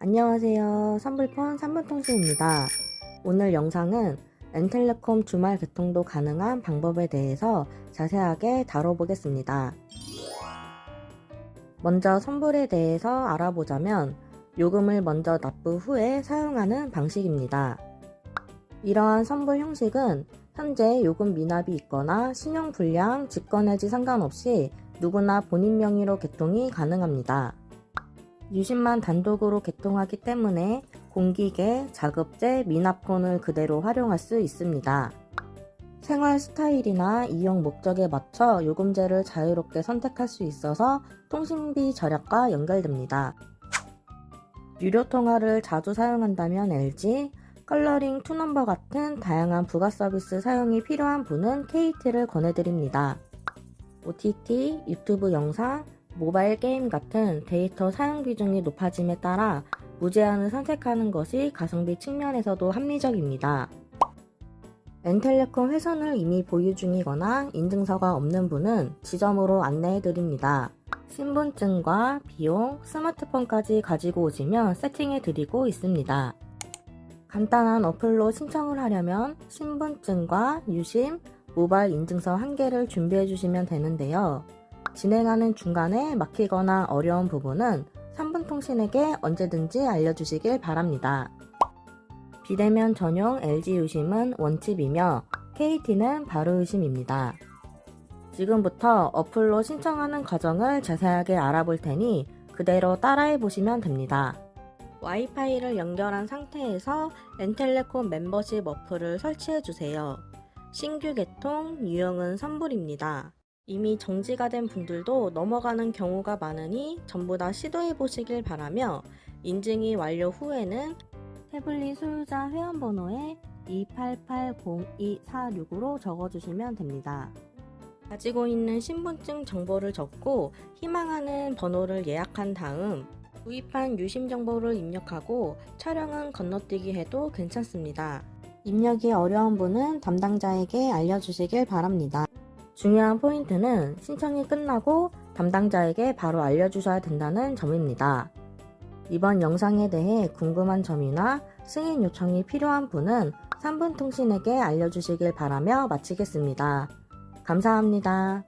안녕하세요. 선불폰 3분통신입니다. 오늘 영상은 엔텔레콤 주말 개통도 가능한 방법에 대해서 자세하게 다뤄보겠습니다. 먼저 선불에 대해서 알아보자면 요금을 먼저 납부 후에 사용하는 방식입니다. 이러한 선불 형식은 현재 요금 미납이 있거나 신용 불량, 직권해지 상관없이 누구나 본인 명의로 개통이 가능합니다. 유심만 단독으로 개통하기 때문에 공기계, 자급제, 미납폰을 그대로 활용할 수 있습니다. 생활 스타일이나 이용 목적에 맞춰 요금제를 자유롭게 선택할 수 있어서 통신비 절약과 연결됩니다. 유료 통화를 자주 사용한다면 LG, 컬러링 투넘버 같은 다양한 부가 서비스 사용이 필요한 분은 KT를 권해드립니다. OTT, 유튜브 영상, 모바일 게임 같은 데이터 사용 비중이 높아짐에 따라 무제한을 선택하는 것이 가성비 측면에서도 합리적입니다. 엔텔레콤 회선을 이미 보유 중이거나 인증서가 없는 분은 지점으로 안내해 드립니다. 신분증과 비용, 스마트폰까지 가지고 오시면 세팅해 드리고 있습니다. 간단한 어플로 신청을 하려면 신분증과 유심, 모바일 인증서 한 개를 준비해 주시면 되는데요. 진행하는 중간에 막히거나 어려운 부분은 3분 통신에게 언제든지 알려주시길 바랍니다. 비대면 전용 LG 유심은 원칩이며 KT는 바로 유심입니다. 지금부터 어플로 신청하는 과정을 자세하게 알아볼 테니 그대로 따라해 보시면 됩니다. 와이파이를 연결한 상태에서 엔텔레콤 멤버십 어플을 설치해 주세요. 신규 개통 유형은 선불입니다. 이미 정지가 된 분들도 넘어가는 경우가 많으니 전부 다 시도해 보시길 바라며 인증이 완료 후에는 태블릿 소유자 회원번호에 2880246으로 적어주시면 됩니다. 가지고 있는 신분증 정보를 적고 희망하는 번호를 예약한 다음 구입한 유심 정보를 입력하고 촬영은 건너뛰기 해도 괜찮습니다. 입력이 어려운 분은 담당자에게 알려주시길 바랍니다. 중요한 포인트는 신청이 끝나고 담당자에게 바로 알려주셔야 된다는 점입니다. 이번 영상에 대해 궁금한 점이나 승인 요청이 필요한 분은 3분 통신에게 알려주시길 바라며 마치겠습니다. 감사합니다.